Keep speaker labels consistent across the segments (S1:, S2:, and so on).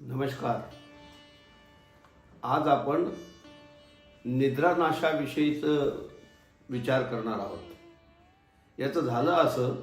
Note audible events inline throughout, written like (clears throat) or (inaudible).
S1: नमस्कार. आज आपण निद्रानाशाविषयीचं विचार करणार आहोत. याचं झालं असं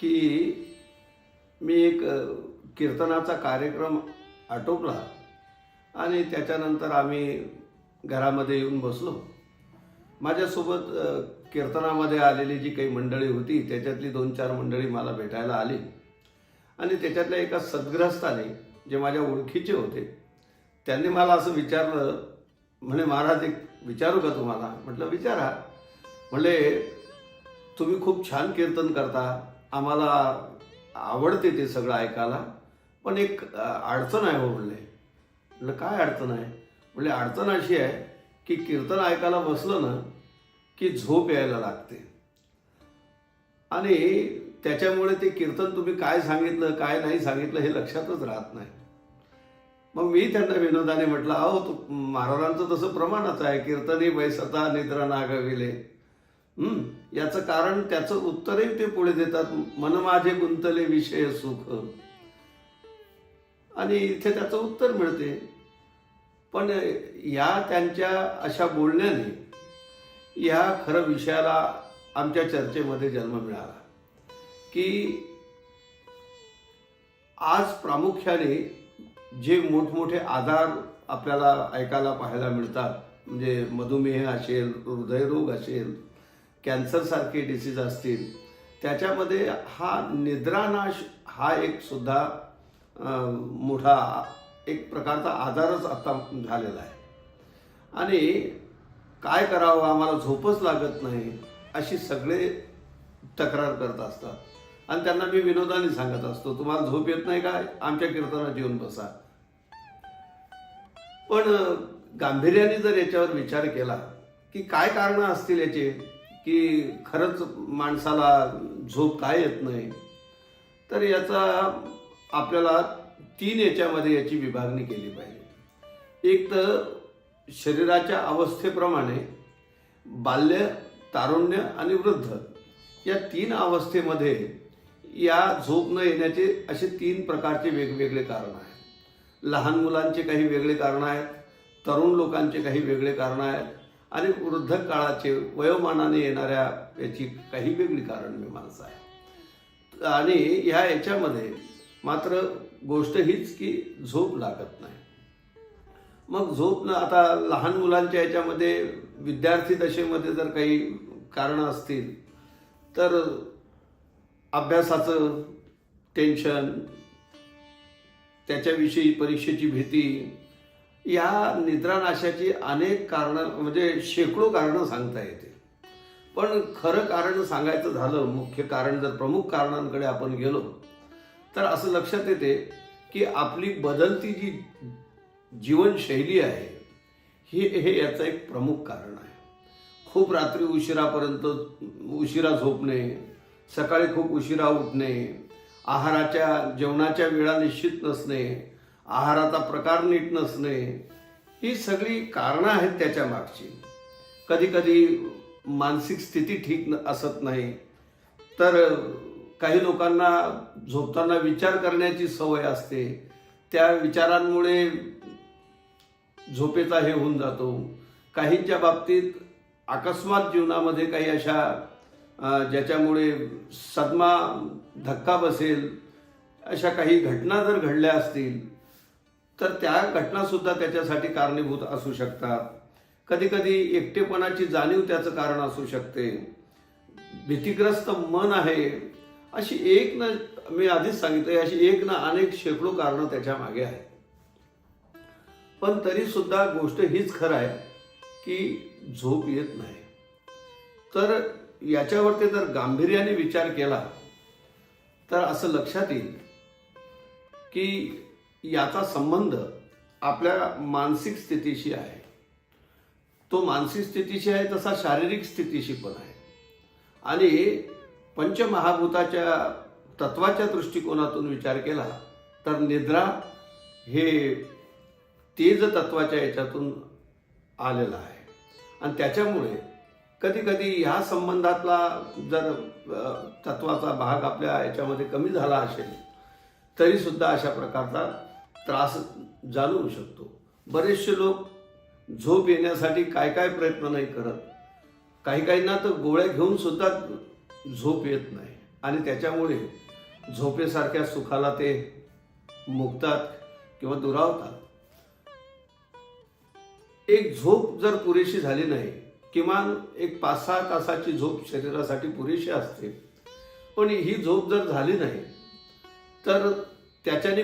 S1: की मी एक कीर्तनाचा कार्यक्रम आटोपला आणि त्याच्यानंतर आम्ही घरामध्ये येऊन बसलो. माझ्यासोबत कीर्तनामध्ये आलेली जी काही मंडळी होती त्याच्यातली दोन चार मंडळी मला भेटायला आली. आणि त्याच्यातल्या एका सद्ग्रस्ताने जे माझ्या ओळखीचे होते त्यांनी मला असं विचारलं म्हणे महाराज एक विचारू का तुम्हाला? म्हटलं विचारा. म्हणले तुम्ही खूप छान कीर्तन करता आम्हाला आवडते ते सगळं ऐकायला पण एक अडचण आहे हो म्हणले म्हटलं काय अडचण आहे? म्हणजे अडचण अशी आहे की कीर्तन ऐकायला बसलं ना की झोप यायला लागते. आणि त्याच्यामुळे ते कीर्तन तुम्ही काय सांगितलं काय नाही सांगितलं हे लक्षातच राहत नाही. मग मी त्यांना विनोदाने म्हटलं अहो तू महाराजांचं तसं प्रमाणच आहे. कीर्तनी बैसता निद्रा नागविले. याचं कारण त्याचं उत्तरही ते पुढे देतात. मन माझे गुंतले विषय सुख. आणि इथे त्याचं उत्तर मिळते. पण या त्यांच्या अशा बोलण्याने या खरं विषयाला आमच्या चर्चेमध्ये जन्म मिळाला. की आज प्रामुख्याने जे मोठमोठे आजार आपल्याला ऐकायला पाहायला मिळतात म्हणजे मधुमेह असेल हृदयरोग असेल कॅन्सरसारखे डिसीज असतील त्याच्यामध्ये हा निद्रानाश हा एक सुद्धा मोठा एक प्रकारचा आजारच आता झालेला आहे. आणि काय करावं आम्हाला झोपच लागत नाही अशी सगळे तक्रार करत असतात. आणि त्यांना मी विनोदाने सांगत असतो तुम्हाला झोप येत नाही का आमच्या कीर्तनात येऊन बसा. पण गांभीर्याने जर याच्यावर विचार केला की काय कारणं असतील याचे? की खरंच माणसाला झोप काय येत नाही? तर याचा आपल्याला तीन याच्यामध्ये याची विभागणी केली पाहिजे. एक तर शरीराच्या अवस्थेप्रमाणे बाल्य तारुण्य आणि वृद्ध या तीन अवस्थेमध्ये या झोप न येण्याचे असे तीन प्रकारचे वेगवेगळे कारण आहेत. लहान मुलांचे काही वेगळे कारण आहेत तरुण लोकांचे काही वेगळे कारण आहेत आणि वृद्ध काळाचे वयोमानाने येणाऱ्या याची काही वेगळी कारण मीमांसा आहे. आणि ह्या याच्यामध्ये मात्र गोष्ट हीच की झोप लागत नाही. मग झोप न आता लहान मुलांच्या याच्यामध्ये विद्यार्थी दशेमध्ये जर काही कारणं असतील तर अभ्यासाचं टेन्शन त्याच्याविषयी परीक्षेची भीती या निद्रानाशाची अनेक कारणं म्हणजे शेकडो कारणं सांगता येते. पण खरं कारण सांगायचं झालं मुख्य कारण जर प्रमुख कारणांकडे आपण गेलो तर असं लक्षात येते की आपली बदलती जी जीवनशैली आहे ही हे याचं एक प्रमुख कारण आहे. खूप रात्री उशिरापर्यंत उशिरा झोपणे सकाळी खूप उशिरा उठणे आहाराच्या जेवणाच्या वेळा निश्चित नसणे आहाराचा प्रकार नीट नसणे ही सगळी कारणं आहेत त्याच्या मागची. कधीकधी मानसिक स्थिती ठीक न- असत नाही. तर काही लोकांना झोपताना विचार करण्याची सवय असते. त्या विचारांमुळे झोपेचा हे होऊन जातो. काहींच्या बाबतीत अकस्मात जीवनामध्ये काही अशा ज्याच्यामुळे सदमा धक्का बसेल अशा काही घटना जर घडल्या असतील तर त्या घटनासुद्धा त्याच्यासाठी कारणीभूत असू शकतात. कधी कधी एकटेपणाची जाणीव त्याचं कारण असू शकते. भीतीग्रस्त मन आहे अशी एक न मी आधीच सांगितलं अशी एक ना अनेक शेकडो कारणं त्याच्यामागे आहेत. पण तरी सुद्धा गोष्ट हीच खरं आहे की झोप येत नाही. तर याच्यावरती जर गांभीर्याने विचार केला तर असं लक्षात येईल की याचा संबंध आपल्या मानसिक स्थितीशी आहे. तो मानसिक स्थितीशी आहे तसा शारीरिक स्थितीशी पण आहे. आणि पंचमहाभूताच्या तत्वाच्या दृष्टिकोनातून विचार केला तर निद्रा हे तेज तत्वाच्या याच्यातून आलेलं आहे. आणि त्याच्यामुळे कधी कधी ह्या संबंधातला जर तत्वाचा भाग आपल्या याच्यामध्ये कमी झाला असेल तरीसुद्धा अशा प्रकारचा त्रास जाणवू शकतो. बरेचसे लोक झोप येण्यासाठी काय काय प्रयत्न नाही करत. काही काहींना तर गोळ्या घेऊन सुद्धा झोप येत नाही. आणि त्याच्यामुळे झोपेसारख्या सुखाला ते मुक्तात किंवा दुरावतात. एक झोप जर पुरेशी झाली नाही किमान एक पाच सहा तासाची झोप शरीरासाठी पुरेशी असते. पण ही झोप जर झाली नाही तर त्याच्याने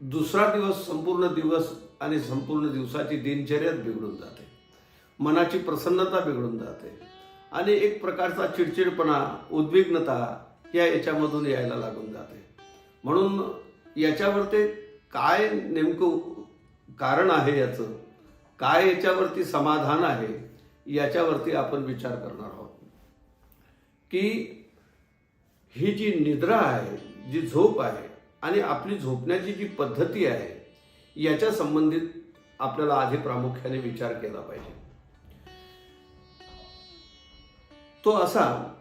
S1: दुसरा दिवस संपूर्ण दिवस आणि संपूर्ण दिवसाची दिनचर्याच बिघडून जाते. मनाची प्रसन्नता बिघडून जाते. आणि एक प्रकारचा चिडचिडपणा उद्विग्नता या याच्यामधून यायला लागून जाते. म्हणून याच्यावरती काय नेमकं कारण आहे याचं? काय याच्यावरती समाधान आहे? याच्यावरती आपण विचार करणार आहोत. की ही जी निद्रा आहे जी झोप आहे आणि आपली झोपण्याची जी पद्धती आहे याच्या संबंधित आपल्याला आधी प्रामुख्याने विचार केला पाहिजे. तो असा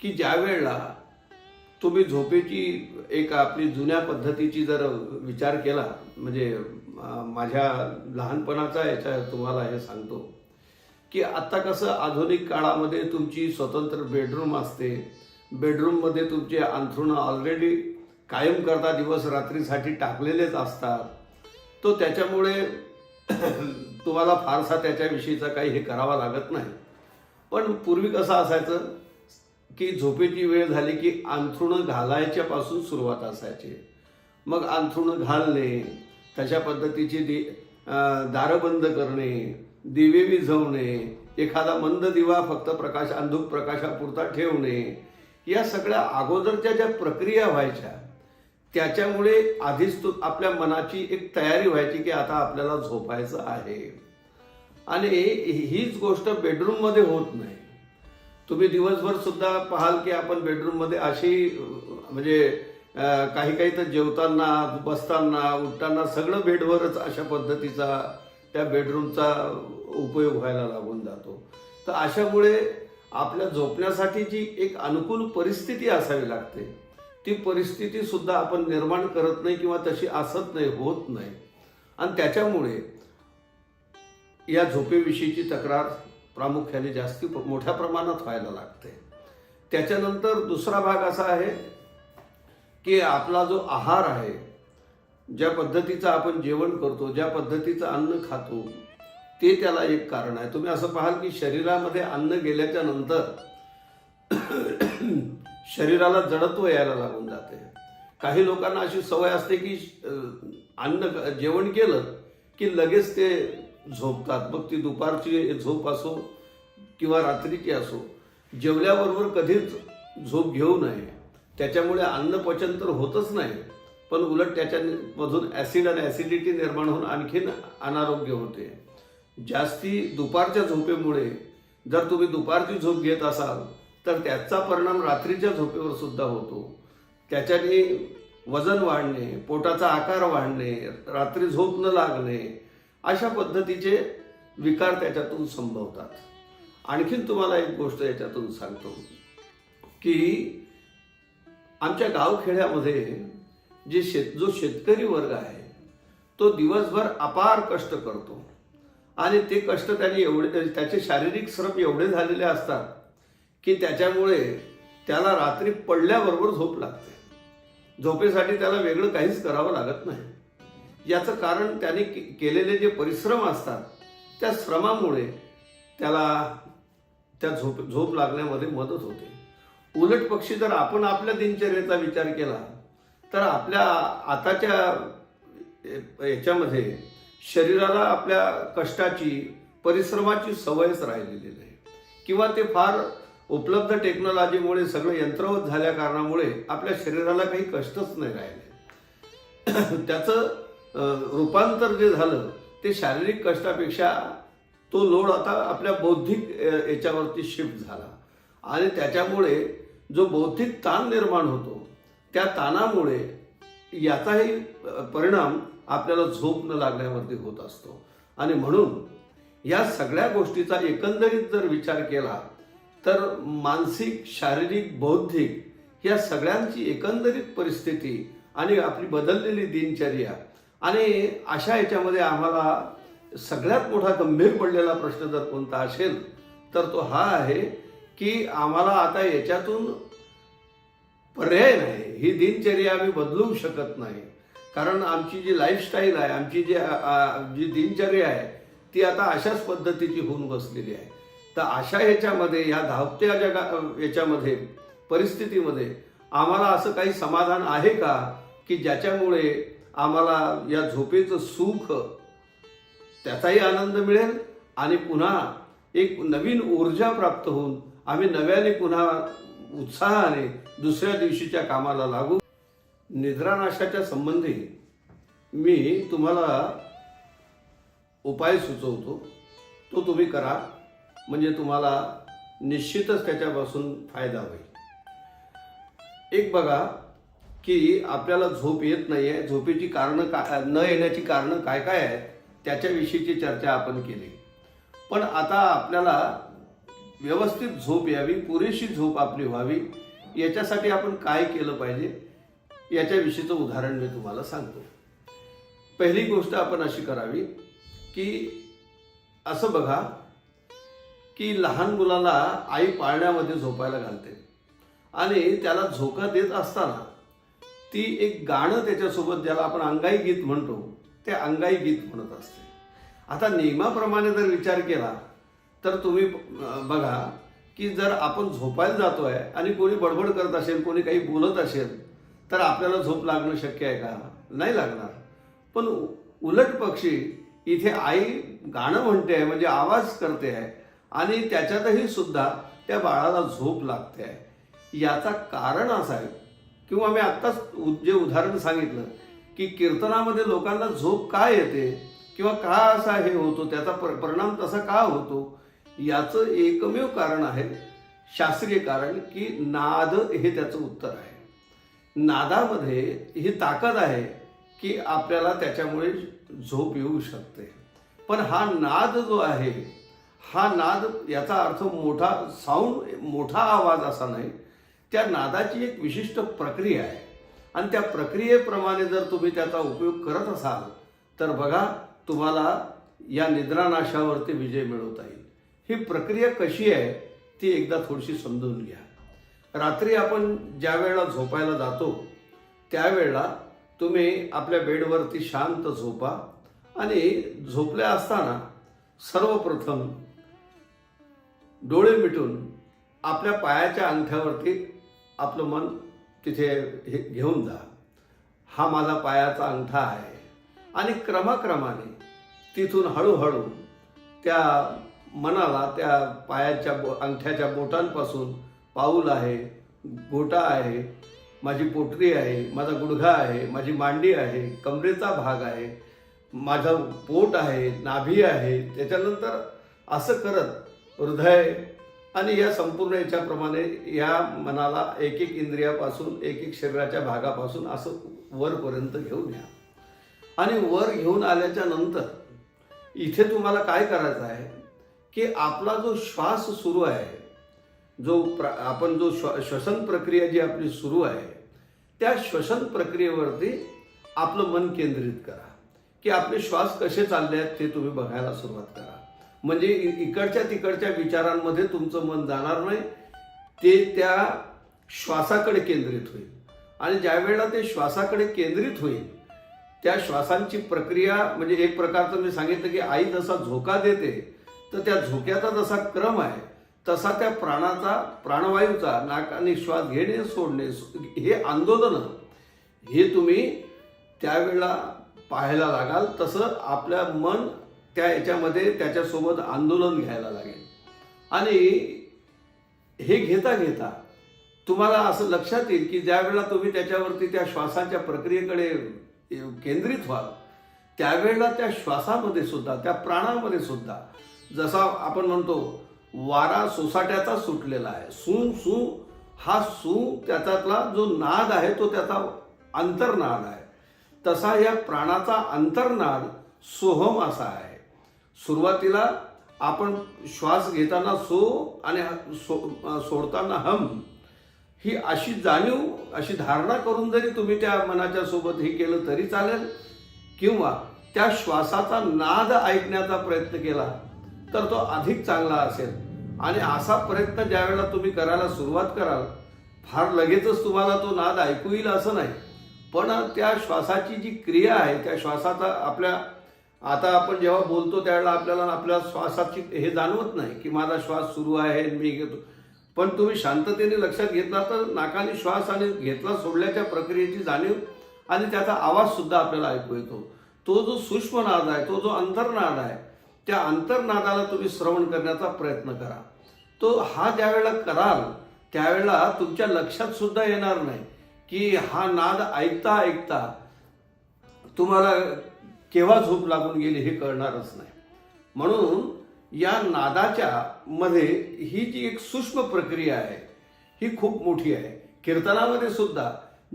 S1: की ज्या वेळेला तुम्ही झोपेची एक आपली जुन्या पद्धतीची जर विचार केला म्हणजे माझ्या लहानपणाचा याच्या तुम्हाला हे सांगतो. की आत्ता कसं आधुनिक काळामध्ये तुमची स्वतंत्र बेडरूम असते. बेडरूममध्ये तुमचे अंथरुणं ऑलरेडी कायम करता दिवस रात्रीसाठी टाकलेलेच असतात. तो त्याच्यामुळे (clears throat) तुम्हाला फारसा त्याच्याविषयीचा काही हे करावा लागत नाही. पण पूर्वी कसं असायचं की झोपेची वेळ झाली की अंथरुणं घालायच्यापासून सुरुवात असायची. मग अंथरुणं घालणे तशा पद्धतीची दि दारं बंद करणे दिवे विझवणे एखादा मंद दिवा फक्त प्रकाश अंधुक प्रकाशापुरता ठेवणे या सगळ्या अगोदरच्या ज्या प्रक्रिया व्हायच्या त्याच्यामुळे आधीच तो आपल्या मनाची एक तयारी व्हायची की आता आपल्याला झोपायचं आहे. आणि हीच गोष्ट बेडरूममध्ये होत नाही. तुम्ही दिवसभर सुद्धा पाहाल की आपण बेडरूममध्ये अशी म्हणजे काही काही तर जेवताना बसताना उठताना सगळं बेडवरच अशा पद्धतीचा त्या बेडरूमचा उपयोग व्हायला लागून जातो. तर अशामुळे आपल्या झोपण्यासाठी जी एक अनुकूल परिस्थिती असावी लागते ती परिस्थिती सुद्धा आपण निर्माण करत नाही किंवा तशी असत नाही होत नाही. आणि त्याच्यामुळे या झोपेविषयीची तक्रार प्रामुख्याने जास्ती मोठ्या प्रमाणात व्हायला लागते. त्याच्यानंतर दुसरा भाग असा आहे की आपला जो आहार आहे ज्या पद्धतीचं आपण जेवण करतो ज्या पद्धतीचं अन्न खातो ते त्याला एक कारण आहे. तुम्ही असं पाहाल की शरीरामध्ये अन्न गेल्याच्यानंतर (clears throat) शरीराला जडत्व यायला लागून जाते. काही लोकांना अशी सवय असते की अन्न जेवण केलं की लगेच ते झोपतात. मग ती दुपारची झोप असो किंवा रात्रीची असो जेवल्याबरोबर कधीच झोप घेऊ नये. त्याच्यामुळे अन्न पचन तर होतच नाही. पण उलट त्याच्यामधून ॲसिड आणि ॲसिडिटी निर्माण होऊन आणखीन अनारोग्य होते. जास्ती दुपारच्या झोपेमुळे जर तुम्ही दुपारची झोप घेत असाल तर त्याचा परिणाम रात्रीच्या झोपेवर सुद्धा होतो. त्याच्याने वजन वाढणे पोटाचा आकार वाढणे रात्री झोप न लागणे अशा पद्धतीचे विकार त्याच्यातून संभवतात. आणखीन तुम्हाला एक गोष्ट याच्यातून सांगतो की आमच्या गावखेड्यामध्ये जे शेत जो शेतकरी वर्ग आहे तो दिवसभर अपार कष्ट करतो. आणि ते कष्ट त्याने एवढे त्याचे शारीरिक श्रम एवढे झालेले असतात की त्याच्यामुळे त्याला रात्री पडल्याबरोबर झोप लागते. झोपेसाठी त्याला वेगळं काहीच करावं लागत नाही. याचं कारण त्याने के- केलेले जे परिश्रम असतात त्या श्रमामुळे त्याला त्या झोप झोप लागण्यामध्ये मदत होते. उलट पक्षी जर आपण आपल्या दिनचर्येचा विचार केला तर आपल्या आताच्या याच्यामध्ये शरीराला आपल्या कष्टाची परिश्रमाची सवयच राहिलेली नाही. किंवा ते फार उपलब्ध टेक्नॉलॉजीमुळे सगळं यंत्रवत झाल्या कारणामुळे आपल्या शरीराला काही कष्टच नाही राहिले. (clears throat) त्याचं रूपांतर जे झालं ते शारीरिक कष्टापेक्षा तो लोड आता आपल्या बौद्धिक याच्यावरती शिफ्ट झाला. आणि त्याच्यामुळे जो बौद्धिक ताण निर्माण होतो त्या ताणामुळे याचाही परिणाम आपल्याला झोप न लागण्यावरती होत असतो. आणि म्हणून या सगळ्या गोष्टीचा एकंदरीत जर विचार केला तर मानसिक शारीरिक बौद्धिक या सगळ्यांची एकंदरीत परिस्थिती आणि आपली बदललेली दिनचर्या आणि अशा याच्यामध्ये आम्हाला सगळ्यात मोठा गंभीर पडलेला प्रश्न जर कोणता असेल तर तो हा आहे की आम्हाला आता याच्यातून पर्याय नाही. ही दिनचर्या आम्ही बदलू शकत नाही. कारण आमची जी लाईफस्टाईल आहे आमची जी जी दिनचर्या आहे ती आता अशाच पद्धतीची होऊन बसलेली आहे. तर अशा ह्याच्यामध्ये या धावत्या जगा याच्यामध्ये परिस्थितीमध्ये आम्हाला असं काही समाधान आहे का? की ज्याच्यामुळे आम्हाला या झोपेचं सुख त्याचाही आनंद मिळेल आणि पुन्हा एक नवीन ऊर्जा प्राप्त होऊन आम्ही नव्याने पुन्हा उत्साहाने दुसऱ्या दिवशीच्या कामाला लागू. निद्रानाशाच्या संबंधी मी तुम्हाला उपाय सुचवतो. तो तुम्ही करा. म्हणजे तुम्हाला निश्चितच त्याच्यापासून फायदा होईल. एक बघा की आपल्याला झोप येत नाही आहे झोपेची कारणं का न येण्याची कारणं काय काय आहेत त्याच्याविषयीची चर्चा आपण केली. पण आता आपल्याला व्यवस्थित झोप यावी पुरेशी झोप आपली व्हावी याच्यासाठी आपण काय केलं पाहिजे याच्याविषयीचं उदाहरण मी तुम्हाला सांगतो. पहिली गोष्ट आपण अशी करावी की असं बघा की लहान मुलाला आई पाळण्यामध्ये झोपायला घालते आणि त्याला झोका देत असताना ती एक गाणं त्याच्यासोबत ज्याला आपण अंगाई गीत म्हणतो ते अंगाई गीत म्हणत असते. आता नियमाप्रमाणे जर विचार केला तर तुम्ही बघा की जर आपण झोपायला जातो आहे आणि कोणी बडबड करत असेल कोणी काही बोलत असेल तर आपल्याला झोप लागणं शक्य आहे का? नाही लागणार. पण उ- उलट पक्षी इथे आई गाणं म्हणते आहे म्हणजे आवाज करते आहे आणि त्याच्यातही सुद्धा त्या बाळाला झोप लागते. आहे याचा कारण असं आहे किंवा मी आत्ताच जे उदाहरण सांगितलं की कीर्तनामध्ये लोकांना झोप का येते किंवा का असा हे होतो त्याचा पर- परिणाम तसा का होतो याचं एकमेव कारण आहे शास्त्रीय कारण की नाद हे त्याचं उत्तर आहे. नादामध्ये ही ताकद आहे की आपल्याला त्याच्यामुळे झोप येऊ शकते. पण हा नाद जो आहे हा नाद याचा अर्थ मोठा साऊंड मोठा आवाज असा नाही त्या नादाची एक विशिष्ट प्रक्रिया आहे. आणि त्या प्रक्रियेप्रमाणे जर तुम्ही त्याचा उपयोग करत असाल तर बघा तुम्हाला या निद्रानाशावरती विजय मिळवता येईल. ही प्रक्रिया कशी आहे ती एकदा थोडीशी समजून घ्या. रात्री आपण ज्या वेळेला झोपायला जातो त्यावेळेला तुम्ही आपल्या बेडवरती शांत झोपा आणि झोपल्या असताना सर्वप्रथम डोळे मिटून आपल्या पायाच्या अंगठ्यावरती आपलं मन तिथे हे घेऊन जा. हा माझा पायाचा अंगठा आहे. आणि क्रमाक्रमाने तिथून हळूहळू त्या मनाला त्या पायाच्या बो अंगठ्याच्या बोटांपासून पाऊल आहे गोटा आहे माझी पोटरी आहे माझा गुडघा आहे माझी मांडी आहे कमरेचा भाग आहे माझं पोट आहे नाभी आहे त्याच्यानंतर असं करत हृदय आणि या संपूर्ण याच्याप्रमाणे या मनाला एक एक इंद्रियापासून एक एक शरीराच्या भागापासून असं वरपर्यंत घेऊन या. आणि वर घेऊन आल्याच्यानंतर इथे तुम्हाला काय करायचं आहे? की आपला जो श्वास सुरू आहे जो प्र आपण जो श्व श्वसन प्रक्रिया जी आपली सुरू आहे त्या श्वसन प्रक्रियेवरती आपलं मन केंद्रित करा. की आपले श्वास कसे चालले आहेत ते तुम्ही बघायला सुरुवात करा. म्हणजे इ- इकडच्या तिकडच्या विचारांमध्ये तुमचं मन जाणार नाही ते त्या श्वासाकडे केंद्रित होईल. आणि ज्या वेळेला ते श्वासाकडे केंद्रित होईल त्या श्वासांची प्रक्रिया म्हणजे एक प्रकारचं मी सांगितलं की आई जसा झोका देते तर त्या झोक्याचा जसा क्रम आहे तसा त्या प्राणाचा प्राणवायूचा नाकाने श्वास घेणे सोडणे हे आंदोलन हे तुम्ही त्यावेळेला पाहायला लागाल. तसं आपल्या मन त्या याच्यामध्ये त्याच्यासोबत आंदोलन घ्यायला लागेल. आणि हे घेता घेता तुम्हाला असं लक्षात येईल की ज्यावेळेला तुम्ही त्याच्यावरती त्या श्वासाच्या प्रक्रियेकडे केंद्रित व्हाल त्यावेळेला त्या श्वासामध्ये सुद्धा त्या प्राणामध्ये सुद्धा जसा आपण म्हणतो वारा सोसाट्याचा सुटलेला आहे. सू सू हा सू त्याच्यातला जो नाद आहे तो त्याचा अंतर्नाद आहे. तसा या प्राणाचा अंतर्नाद सोहम असा आहे. सुरुवातीला आपण श्वास घेताना सो आणि सो सोडताना हम ही अशी जाणीव अशी धारणा करून जरी तुम्ही त्या मनाच्या सोबत हे केलं तरी चालेल. किंवा त्या श्वासाचा नाद ऐकण्याचा प्रयत्न केला तर तो अधिक चांगला असेल. आणि असा प्रयत्न ज्यावेळेला तुम्ही करायला सुरुवात कराल फार लगेचच तुम्हाला तो नाद ऐकू येईल असं नाही. पण त्या श्वासाची जी क्रिया आहे त्या श्वासाचा आपल्या आता आपण जेव्हा बोलतो त्यावेळेला आपल्याला आपल्या श्वासाची हे जाणवत नाही की माझा श्वास सुरू आहे आणि मी घेतो. पण तुम्ही शांततेने लक्षात घेतला तर नाकाने श्वास आणि घेतला सोडल्याच्या प्रक्रियेची जाणीव आणि त्याचा आवाजसुद्धा आपल्याला ऐकू येतो. तो जो सूक्ष्म नाद आहे तो जो अंतर्नाद आहे त्या अंतर्नादाला तुम्ही श्रवण करण्याचा प्रयत्न करा. तो हा ज्यावेळेला कराल त्यावेळेला तुमच्या लक्षात सुद्धा येणार नाही की हा नाद ऐकता ऐकता तुम्हाला केव्हा झोप लागून गेली हे कळणारच नाही. म्हणून या नादाच्या मध्ये ही जी एक सूक्ष्म प्रक्रिया आहे ही खूप मोठी आहे. कीर्तनामध्ये सुद्धा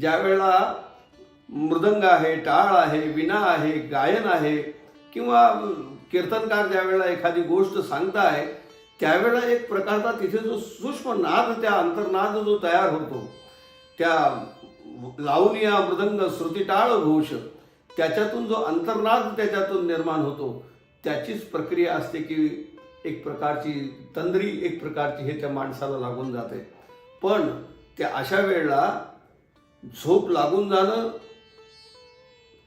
S1: ज्या वेळेला मृदंग आहे टाळ आहे विणा आहे गायन आहे किंवा कीर्तनकार ज्यावेळेला एखादी गोष्ट सांगताय त्यावेळेला एक प्रकारचा तिथे जो सूक्ष्म नाद त्या अंतर्नाद जो तयार होतो त्या लावणीया मृदंग श्रुती टाळ घोष त्याच्यातून जो अंतर्नाद त्याच्यातून निर्माण होतो त्याचीच प्रक्रिया असते की एक प्रकारची तंद्री एक प्रकारची हे त्या माणसाला लागून जाते. पण त्या अशा वेळेला झोप लागून जाणं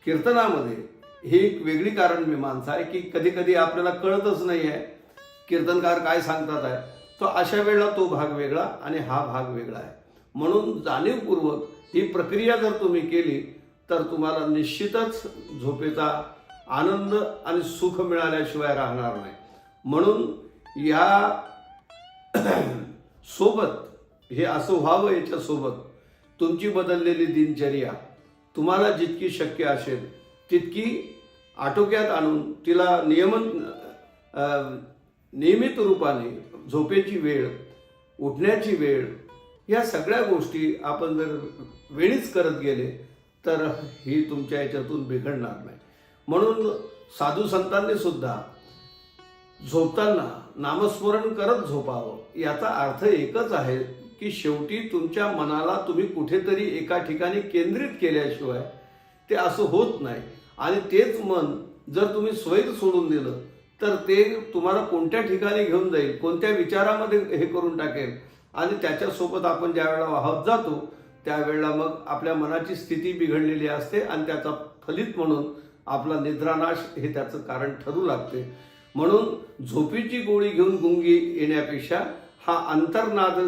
S1: कीर्तनामध्ये ही एक वेगळी कारण मीमांसा आहे की कधी कधी आपल्याला कळतच नाही आहे कीर्तनकार काय सांगतात आहे. तो अशा वेळेला तो भाग वेगळा आणि हा भाग वेगळा आहे. म्हणून जाणीवपूर्वक ही प्रक्रिया जर तुम्ही केली तर तुम्हाला निश्चितच झोपेचा आनंद आणि सुख मिळाल्याशिवाय राहणार नाही. म्हणून या (clears throat) सोबत हे असं व्हावं याच्यासोबत तुमची बदललेली दिनचर्या तुम्हाला जितकी शक्य असेल तितकी आटोक्यात आणून तिला नियमन नियमित रूपाने झोपेची वेळ उठण्याची वेळ या सगळ्या गोष्टी आपण जर वेळीच करत गेले तर ही तुमच्या याच्यातून बिघडणार नाही. म्हणून साधू संतांनी सुद्धा झोपताना नामस्मरण करत झोपावं याचा अर्थ एकच आहे की शेवटी तुमच्या मनाला तुम्ही कुठेतरी एका ठिकाणी केंद्रित केल्याशिवाय ते असं होत नाही. आणि तेच मन जर तुम्ही स्वैर सोडून दिलं तर ते तुम्हाला कोणत्या ठिकाणी घेऊन जाईल कोणत्या विचारामध्ये हे करून टाकेल? आणि त्याच्यासोबत आपण ज्या वेळेला वाहत जातो त्यावेळेला मग आपल्या मनाची स्थिती बिघडलेली असते आणि त्याचा फलित म्हणून आपला निद्रानाश हे त्याचं कारण ठरू लागते. म्हणून झोपीची गोळी घेऊन गुंगी येण्यापेक्षा हा अंतर्नाद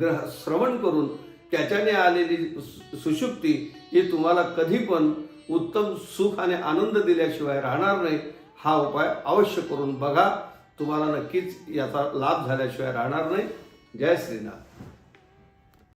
S1: ग्रह श्रवण करून त्याच्याने आलेली सु- सुषुप्ती ही तुम्हाला कधी पण उत्तम सुख आणि आनंद दिल्याशिवाय राहणार नाही हा उपाय अवश्य करून बघा. तुम्हाला नक्कीच याचा लाभ झाल्याशिवाय राहणार नाही. जय श्रीनाथ.